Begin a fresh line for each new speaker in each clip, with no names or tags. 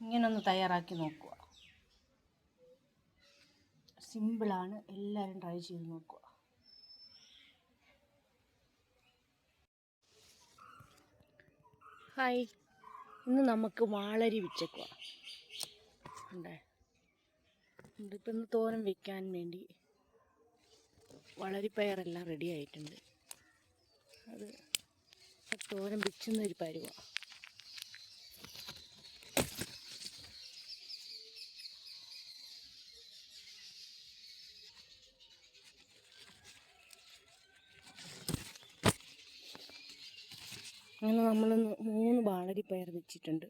ഇങ്ങനൊന്ന് തയ്യാറാക്കി നോക്കുക. സിമ്പിളാണ് എല്ലാവരും ട്രൈ ചെയ്ത് നോക്കുക. ഹായ് ഇന്ന് നമുക്ക് വാളരി വിച്ചക്കുക ഉണ്ടേ. ഇപ്പം ഇന്ന് തോരൻ വെക്കാൻ വേണ്ടി വളരിപ്പയറെല്ലാം റെഡി ആയിട്ടുണ്ട്. അത് തോരൻ വെച്ചുന്നൊരു പരുവമാണ് അങ്ങനെ നമ്മൾ മൂന്ന് വാളരിപ്പയർ വെച്ചിട്ടുണ്ട്.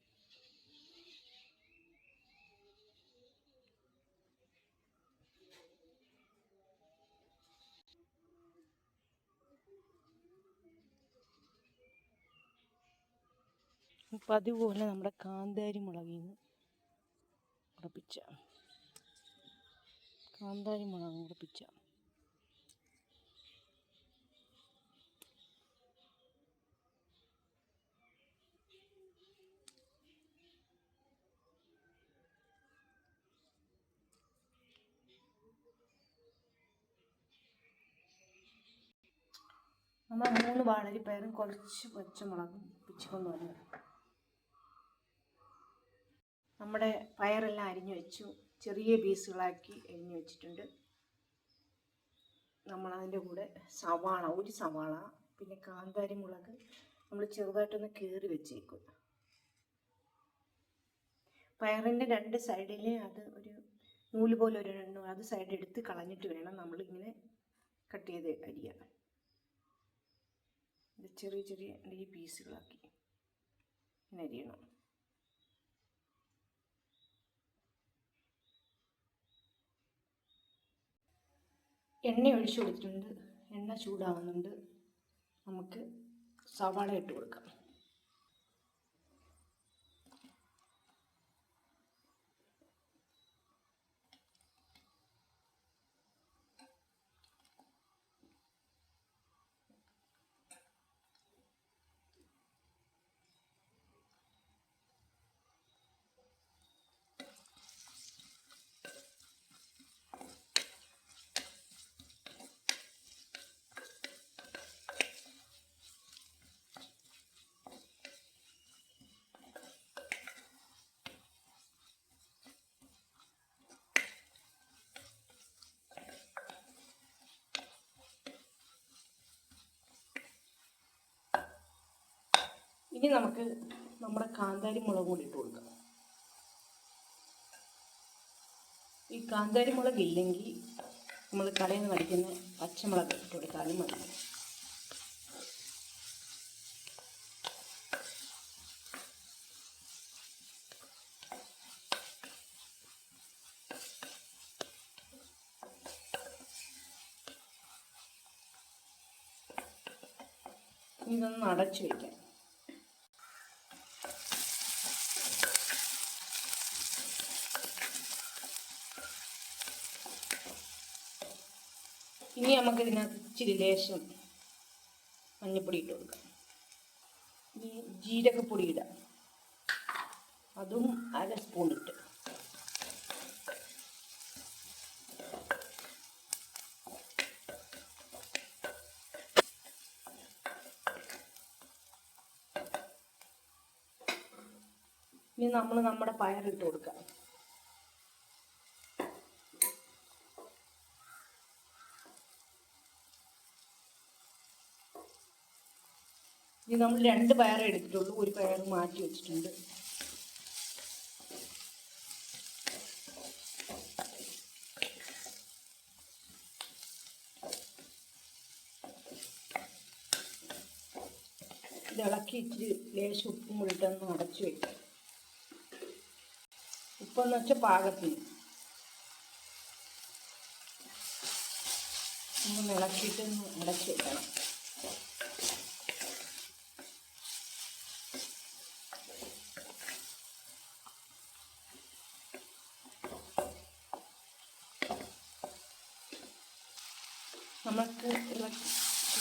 അപ്പം അതുപോലെ നമ്മുടെ കാന്താരി മുളകിൽ നിന്ന് കാന്താരി മുളക് ഉറപ്പിച്ച നമ്മൾ മൂന്ന് വാളരിപ്പയറും കുറച്ച് പച്ചമുളകും പിച്ചിക്കൊണ്ട് വന്നു. നമ്മുടെ പയറെല്ലാം അരിഞ്ഞു വെച്ചു. ചെറിയ പീസുകളാക്കി അരിഞ്ഞു വെച്ചിട്ടുണ്ട്. നമ്മളതിന്റെ കൂടെ സവാള ഒരു സവാള പിന്നെ കാന്താരി മുളക് നമ്മൾ ചെറുതായിട്ടൊന്ന് കീറി വെച്ചേക്കും. പയറിന്റെ രണ്ട് സൈഡിൽ അത് ഒരു നൂൽ പോലെ ഒരു എണ്ണ അത് സൈഡ് എടുത്ത് കളഞ്ഞിട്ട് വേണം നമ്മളിങ്ങനെ കട്ട് ചെയ്ത് അരിയാൻ. ഇത് ചെറിയ ചെറിയ ഈ പീസുകളാക്കി ഇങ്ങനെ എണ്ണ ഒഴിച്ചു കൊടുത്തിട്ടുണ്ട്. എണ്ണ ചൂടാവുന്നുണ്ട്. നമുക്ക് സവാള ഇട്ട് കൊടുക്കാം. ഇനി നമുക്ക് നമ്മുടെ കാന്താരി മുളക് കൂടി ഇട്ട് കൊടുക്കാം. ഈ കാന്താരി മുളക് ഇല്ലെങ്കിൽ നമ്മൾ കടയിൽ നിന്ന് മേടിക്കുന്ന പച്ചമുളക് ഇട്ട് കൊടുത്താലും മതി. ഇതൊന്ന് അടച്ചു വയ്ക്കാം ഇനി നമുക്ക് ഇതിനകത്ത് ഇച്ചിരി ലേശം മഞ്ഞൾപ്പൊടി ഇട്ട് കൊടുക്കാം. ഇനി ജീരകപ്പൊടി ഇടാം അതും അര സ്പൂൺ ഇട്ട്. ഇനി നമ്മൾ നമ്മുടെ പയറിട്ട് കൊടുക്കാം. ഇനി നമ്മൾ രണ്ട് പയർ എടുത്തിട്ടുള്ളൂ. ഒരു പയർ മാറ്റി വെച്ചിട്ടുണ്ട്. ഇളക്കി ഇച്ചിരി ലേശം ഉപ്പും കൂടി അടച്ചു വയ്ക്കും ഉപ്പെന്ന് വെച്ചാൽ പാകത്തിന്. ഒന്ന് ഇളക്കിയിട്ട് ഒന്ന് അടച്ചു വെക്കണം. നമുക്ക് ഇളക്കി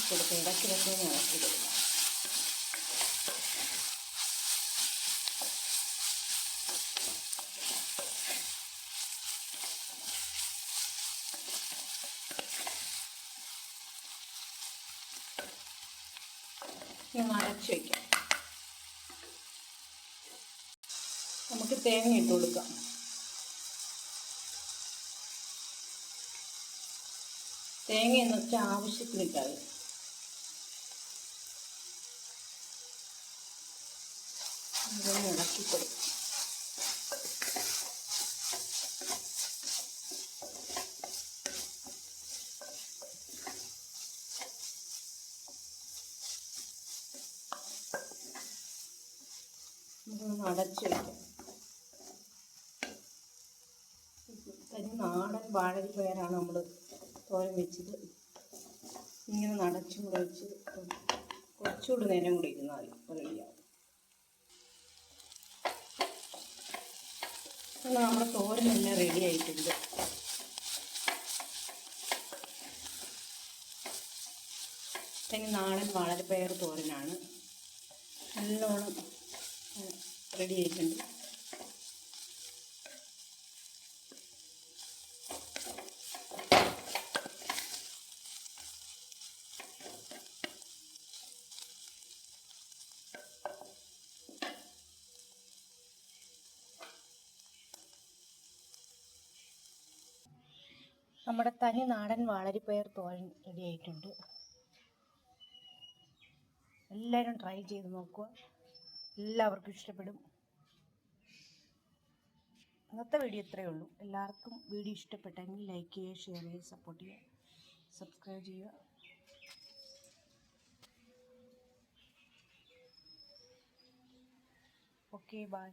കൊടുക്കുക ഇളക്കി ഇടയ്ക്ക് ഇളക്കി കൊടുക്കുക ഇനി അടച്ചു വയ്ക്കാം നമുക്ക് തേങ്ങ ഇട്ട് കൊടുക്കാം. തേങ്ങ എന്ന് വെച്ചാൽ ആവശ്യത്തിന് ഇതൊന്ന് ഇളക്കി നമുക്കൊന്ന് അടച്ച് വയ്ക്കാം തനി നാടൻ പേരാണ് നമ്മൾ തോരൻ വെച്ചിട്ട് ഇങ്ങനെ നടച്ചും കൂടെ കുറച്ചുകൂടി നേരം കൂടി ഇരുന്നാൽ റെഡിയാവും അങ്ങനെ നമ്മുടെ തോരൻ തന്നെ റെഡി ആയിട്ടുണ്ട്. തനി വളരെ വാഴപ്പയർ തോരനാണ്. നല്ലോണം റെഡി ആയിട്ടുണ്ട്. നമ്മുടെ തനി നാടൻ വാളരിപ്പയർ തോരൻ റെഡിയായിട്ടുണ്ട് എല്ലാവരും ട്രൈ ചെയ്ത് നോക്കുക. എല്ലാവർക്കും ഇഷ്ടപ്പെടും. ഇന്നത്തെ വീഡിയോ ഇത്രയേ ഉള്ളൂ. എല്ലാവർക്കും വീഡിയോ ഇഷ്ടപ്പെട്ടെങ്കിൽ ലൈക്ക് ചെയ്യുക ഷെയർ ചെയ്യുക സപ്പോർട്ട് ചെയ്യുക സബ്സ്ക്രൈബ് ചെയ്യുക. Okay bye